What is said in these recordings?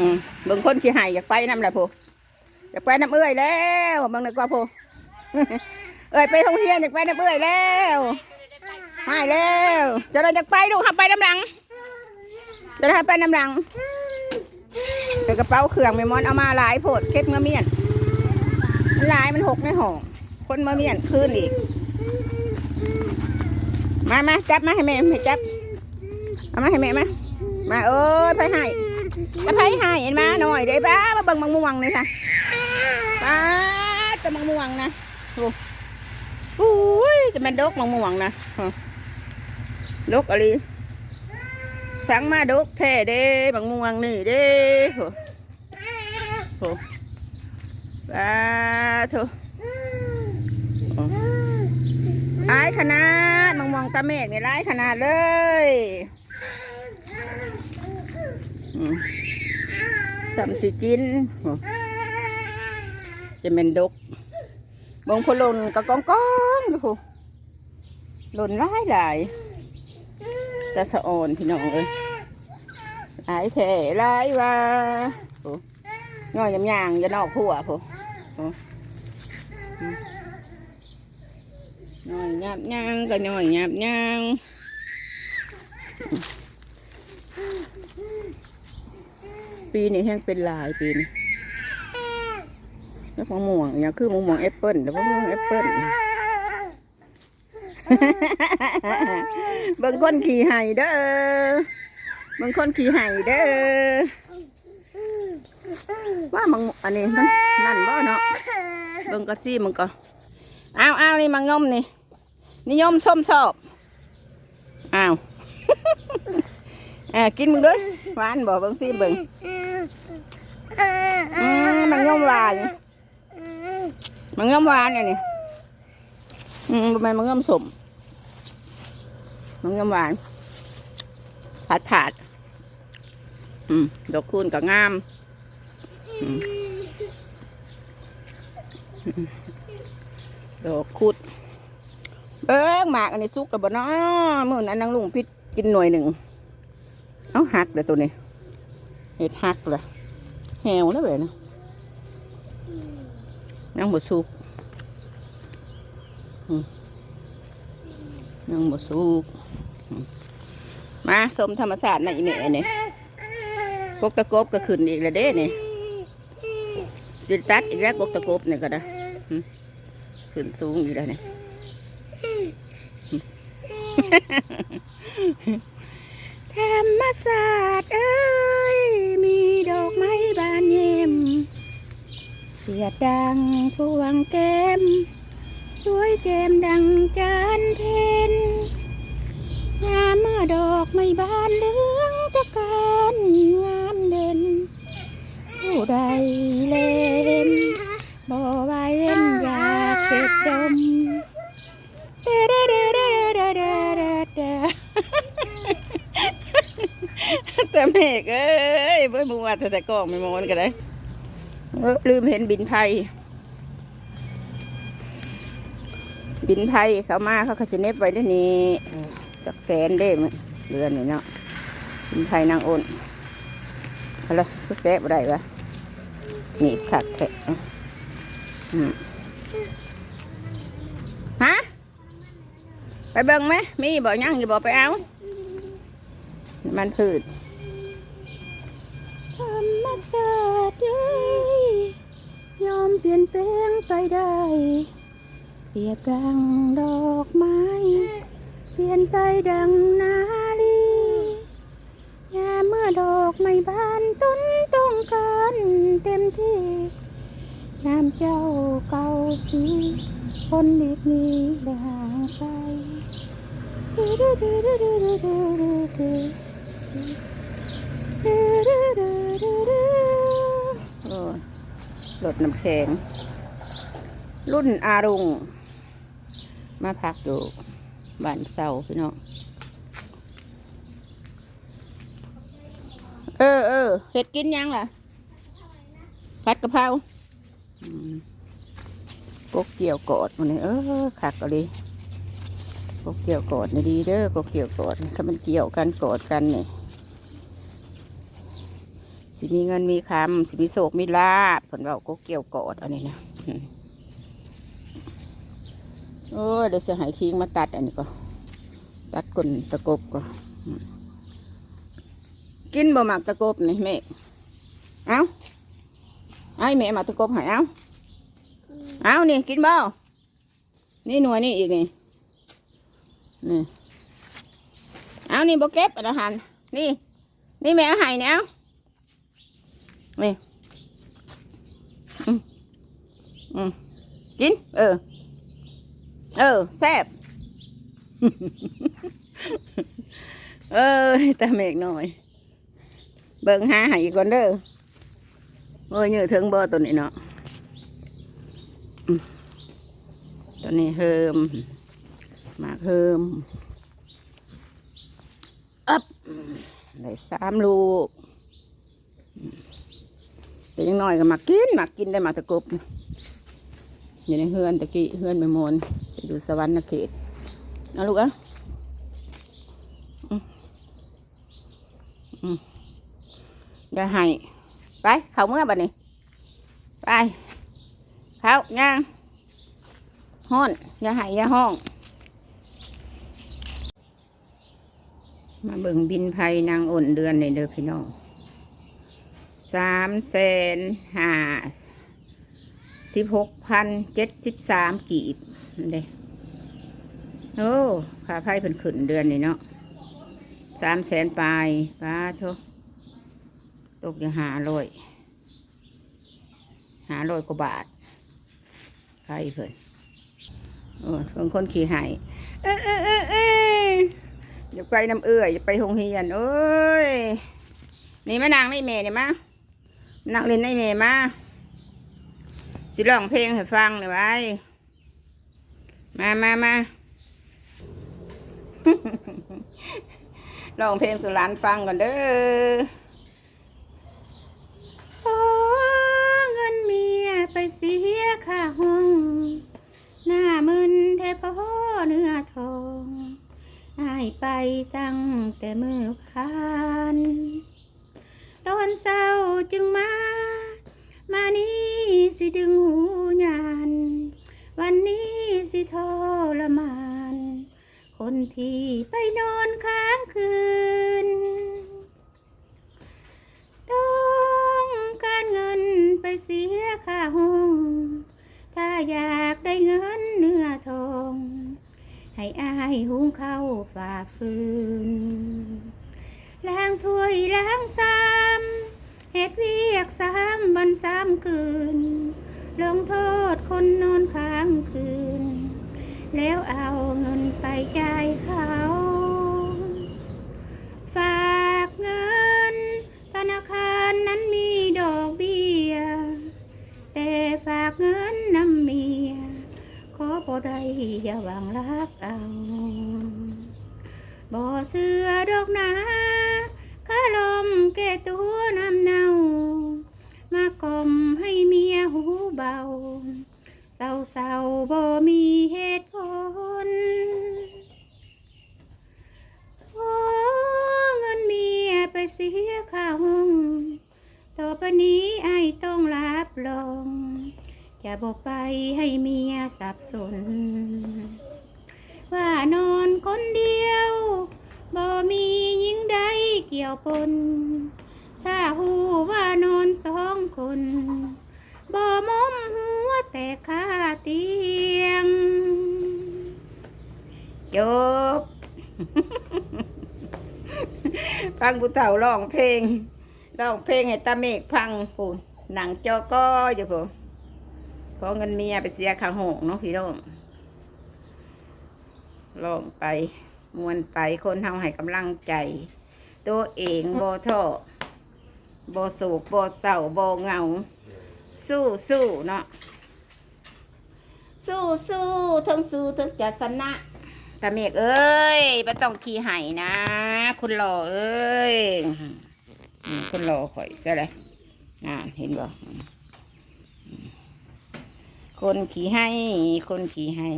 อืมเบิ่งคนขี้หายอยากไปน้ำแหละพูอยากไปน้ำเอื้อยแล้วเบิ่งหน่อยกว่าพูเอ้ยไปท่องเที่ยวอยากไปน้ำเอื้อยแล้วหายแล้วจะเราอยากไปดูขับไปน้ำหลังจะได้ไปน้ำหลังเดี๋ยวกระเป๋าเครื่องไม่มอนเอามาหลายโพดเก็บเงาเมียนมันหลายมันหกในห้องคนมาเมียนคืนอีกมามาจับมาให้แม่ให้จับเอามาให้แม่มามาเอ้ยไปให้ จะไปให้เห็นมาหน่อยเด้บ้ามาเบิ่งมังม่วงเลยค่ะป้าจะมังม่วงนะโอ้ยจะเป็นดกมังม่วงนะฮะดกอะไรสังมาดกแท้เด้มังม่วงนี่เด้โหโหป้าโถร้ายขนาดมังม่วงตะเมกนี่ร้ายขนาดเลยอื มสามสิกินจะเป็นดกบงพลนก็กองกองอยู่หล่นร้ายหลายตะสะอ่อนพี่น้องเอ้ยหลายแท่หลายว่าโหย่อยยำยางจะนอกผัวโหโหอืมย่อยยับยางก็ย่อยยับยาง ปีนี้แห้งเป็นลายปีนี้แล้วมะม่วงอย่างคือมะม่วงแอปเปิ้ลแล้วมะม่วงแอปเปิ้ลเบิ่งคนขี่ไห้เด้อเบิ่งคนขี่ไห้เด้อว่ามังอันนี้มันนั่นบ่เนาะเบิ่งก็ซี่มันก็อ้าวอ้าวนี่มังยมนี่นิยมส้มชอบอ้าวอ่ากินมึงด้วยหวานบ่เบิ่งซี่เบิ่ง อืมมังยมหวานมังยมหวานอันนี้อืมบ่ม่นมังยมสมมังยำหวานผัดผัดอืมดอกคูณก็งามดอกคุดเบิ้งหมากอันนี้สุกแล้วบ่เนาะมื่อนั้นนางลุงพิษกินหน่วยหนึ่งเอาหักเลยวตัวนี้ เห็ดหักเลยแหวแล้วเว้ยนะยังบ่สุกยังบ่สุก มาสมธรรมศาสตร์นะอีเมนี่กกตะกบก็ขึ้นอีกแล้วเด้นี่สิตัดอีกแล้วกกตะกบเนี่ยก็ได้ขึ้นสูงอีกแล้วเนี่หึธรรมศาสตร์เอ้ย เสือดังพวงเกมสวยเกมดังจันเพนงามเมื่อดอกไม่บานเลืองจะการงามเด่น ผู้ใดเล่นบ่ไว้เล่นอยากเก็บดมเดเดเดเดเดเดเดแต่เมฆเอ้ยเบื่อมัวแต่แต่กองไม่มอนกันเลย เออลืมเห็นบินไพบินไพเขามาเขาก็สิเน็ไว้ได้นี่จักแสนเด้มเรือนนี่เนาะกินไทยนางโอนอะไรก็แกะบ่ได้ปะหนีบขัดแทะฮะไปเบิ่งไหมมีบ่ยังอยู่บ่ไปเอา มันพืชธรรมศาสตร์ ยอมเปลี่ยนแปลงไปได้ เปรียบดังดอกไม้ เปลี่ยนไปดังนาลียามเมื่อดอกไม่บานต้นต้องการเต็มที่ยามเจ้าเก่าสีคนเด็กนี้ได้ห่างไกลโรถน้ำแข็ง รุ่นอารุง มาพักอยู่บ้านเสาพี่น้อง เออเออเห็ดกินยังล่ะ ผัดกะเพราอืมกเกี่ยวกอดมันนี่เออขักก็เลยกกเกี่ยวกอดนี่ดีเด้อกกเกี่ยวกอดถ้ามันเกี่ยวกันกอดกันนี่ สิมีเงินมีคำสิมีโศกมีลาบผลเราก็เกี่ยวกอดอันนี้นะอืมโอ้เดี๋ยวเสียหายคิงมาตัดอันนี้ก็ ตัดก้นตะกบก็กินบ่หมักตะกบนี่แม่เอาไอ้แม่หมักตะกบหายเอาเอานี่กินบ่นี่หน่วยนี่อีกนี่นี่เอานี่บ่เก็บอาหารนี่ นี่แม่เอาให้เนี่ยเอา นี่อืมอืมกิน เออ เออแซ่บเออตาเมกหน่อย เบิ่งหาให้อีกก่อนเด้อโอ้ยเนื้อถึงเบอร์ตัวนี้เนาะตัวนี้เฮิมมากเฮิมอับได้สามลูก แต่ยังน้อยก็มากินมากินได้มาตะกบอยู่ในเฮือนตะกี้เฮือนไปมนไปดูสวรรค์นเขตเอาลูกอะอย่าให้ไปเขาเมื่อบัดนี้ ไปเขาย่างห้อนอย่าให้อย่าห้อง มาเบิ่งบินไพนางอ่นเดือนในเด้อพี่น้อง สามแสนห้าสิบหกพันเจ็ดสิบสามกีบเด้โอ้ค่าไพ่เพิ่นขึ้นเดือนนี่เนาะสามแสนปลายป้าโทตกอยู่หาร้อยหาร้อยกว่าบาทใครเพิ่นโอ้ยเพิ่นคนขี่หายเอ้ยเอ้ยเอ้ยเอ้ยอย่าไปน้ำเอื้อยอย่าไปหงเฮียนเอ้ยนี่มานางในเมย์เนี่ยมา นั่งเล่นในเมย์มาสิร้องเพลงให้ฟังเลยไว้มามามาร้องเพลงสุรานฟังก่อนเด้อขอเงินเมียไปเสียค่าห้องหน้ามึนแทบพ่อเนื้อทองหายไปตั้งแต่เมื่อพาน อนเศร้าจึงมา มานี่สิดึงหูยาน วันนี้สิทรมาน คนที่ไปนอนค้างคืน ต้องการเงินไปเสียค่าห้อง ถ้าอยากได้เงินเนื้อทอง ให้อายหุงข้าฝ่าฟืนล้างถ้วยล้างซ้ำ เฮ็ดเวียกสามวันสามคืน ลงโทษคนนอนค้างคืน แล้วเอาเงินไปจ่ายเขา เศร้าเศร้าๆบ่มีเหตุผลขอเงินเมียไปเสียค่าห้องต่อไปนี้ไอ้ต้องรับรองจะบอกไปให้เมียสับสน ว่านอนคนเดียวบ่มีหญิงใดเกี่ยวปน ถ้าหูว่านอนสองคนบ่มมหัว แต่ค่าเตียง จบ ฟังผู้เฒ่าร้องเพลงร้องเพลงให้ตาเมฆฟังพูนหนังจอก็อยู่พูนขอเงินเมียไปเสียค่าหงเนาะพี่น้องร้องไปมวนไปคนเฮาให้กำลังใจ ตัวเองบ่ท้อบ่โศกบ่เศร้าบ่เหงา สู้สู้เนาะ สู้สู้ทั้งสู้ทั้งจะชนะตาเมกเอ้ยไม่ต้องขี้ไห้นะ คุณหล่อเอ้ยคุณหล่อข่อยซะเลยอ่าเห็นบ่อืมคนขี่ให้ คนขี่ให้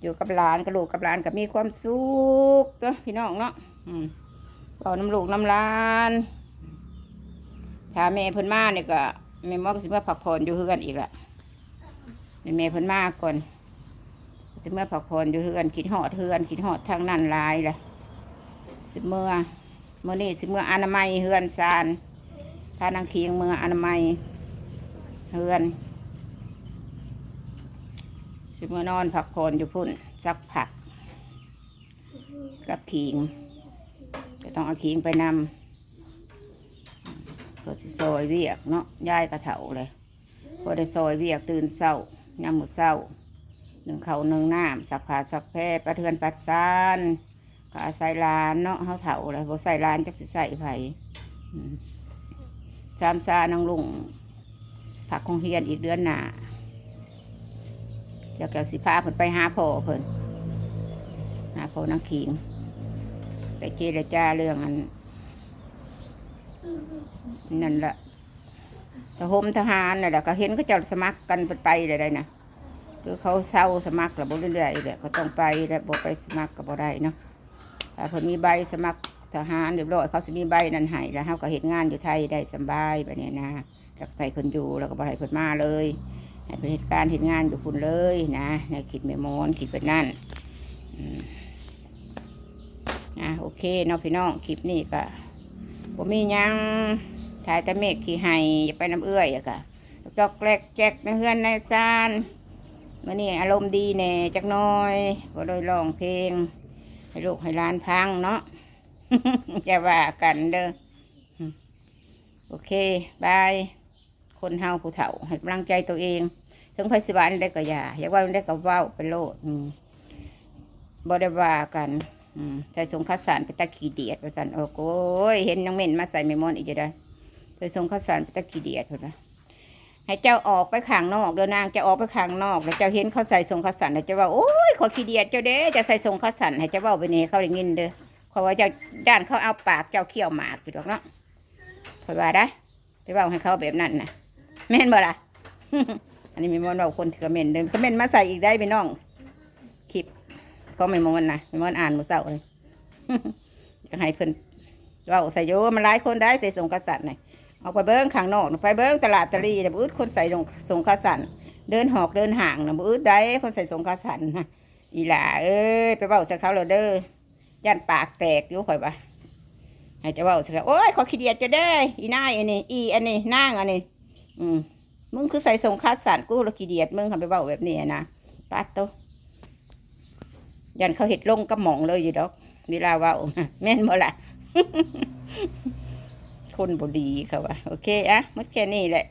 อยู่กับหลานกับลูกกับหลานก็มีความสุขเนาะพี่น้องเนาะเอาน้ำลูกน้ำหลานถ้าแม่เพิ่นมาเนี่ยก็แม่มอกสิมาพักผ่อนอยู่เฮือนอีกละ แม่แม่เพิ่นมาก่อนสิมาพักผ่อนอยู่เฮือนคิดฮอดเฮือนคิดฮอดทางนั้นลายเลยสิเมื่อเมื่อนี้สิเมื่ออนามัยเฮือนซานถ้านางเคียงเมื่ออนามัยเฮือนสิเมื่อนอนพักผ่อนอยู่พุ่นสักผัก กับขิงก็ต้องเอาขิงไปนำเพื่อสิซอยเวียกเนาะยายกระเถาเลยพอได้ซอยเวียกตื่นเศร้า ยามมื้อเศร้าหนึ่งเขาหนึ่งน้ำสักผ้าสักแพร่ประเทือนปัดซานก็อาศัยลานเนาะเฮาเถาเลยบ่ใส่ลานจักสิใส่ไผอืมสามซานางลุงผักของเฮียนอีกเดือนหน้าเดี๋ยวแกสิพาเพิ่นไปหาพ่อเพิ่นหาเขานักขิงไปเจรจาเรื่องอันนั่นแหละ ทหมทหารน่ะแหละก็เห็นเขาเจะสมัครกันไปเลยได้นะคือเขาเศร้าสมัครแล้วบ่เรื่อยๆเลยก็ต้องไปแล้วบ่ไปสมัครก็บ่ได้เนาะถ้าเพิ่นมีใบสมัครทหารเรียบร้อยเขาสิมีใบนั้นให้แล้วเฮาก็เฮ็ดงานอยู่ไทยได้สบายแบบนี้นะจักใส่เพิ่นอยู่แล้วก็บ่ให้เพิ่นมาเลยให้เพิ่นเฮ็ดการเฮ็ดงานอยู่พุ่นเลยนะในคิดแม่มอนคิดเป็นนั่นอะโอเคเนาะพี่น้องคลิปนี้ก็ผมมีหยัง ถ่ายต่เมฆขี่ไห้อย่าไปน้ำเอื้อยอะค่ะจอกแกลกแจกในเฮือนในซานมื่อนี้อารมณ์ดีแน่จักน้อยก็โดยร้องเพลง ให้ลูกให้หลานพังเนาะอย่าว่ากันเด้อโอเคบายคนเฮาผู้เฒ่าให้กำลังใจตัวเองถึงไพสิบานได้ก็อย่าอยากว่าได้ก็ว้าไปโลดอืมบ่ได้ว่ากันใส่สงข้าสารไปตะขี้เดียดประสันโอ้โก้ยเห็นน้องเม่นมาใส่เมมอนอีกจะได้ ใส่งข้าวสารไปตะขี้เดียดพุ่นนะให้เจ้าออกไปข้างนอกเดี๋ยวนางจะออกไปข้างนอก แล้วเจ้าเห็นเขาใส่สงข้าวสารแล้วเจะว่าโอ้ยขอขี้เดียดเจ้าเด้จะใส่สงข้าวสารให้เจ้าเว้าไปนี่เขาได้ยินเด้อเขาว่าเจ้าด้านเขาเอาปากเจ้าเคี่ยวหมากอยู่ดอกเนาะคอยว่าได้ไปเว้าให้เขาแบบนั้นนะแม่นบ่ล่ะอันนี้เมมอนเว้าคนที่คอมเมนเดินคอมเมนมาใส่อีกได้ไปน้องคลิปก็ไม่มอนนะไม่มอนอ่านมือเศร้าเลยอยากให้เพิ่นเว่าใส่โยมันหลายคนได้ใส่สงกษัตริย์น่ะเอาไปเบิ้งข้างนอกนะไปเบิ้งตลาดตะลีนะบื้อคนใส่สงกษัตริย์เดินหอกเดินห่างนะบื้อได้คนใส่สงกษันอีหล่าเอ้ยไปเว้าใส่เขาเลยเด้อย่านปากแตกอยู่ข่อยปะให้จะเว้าส่เขาโอ้ยขอขี้เดียดจะได้ออีนายอันนี้อีอันนี้นางอันนี้อืมมึงคือใส่สงกษัตริย์กูละขี้เดียดมึงทำไปเว้าแบบนี้นะปัดโตยันเขาเห็ดลงกระหม่องเลยอยู่ดอก เวลาเว่าแม่นบ่ล่ะ คนบดีค่ะว่าโอเคอะหมดแค่นี้แหละ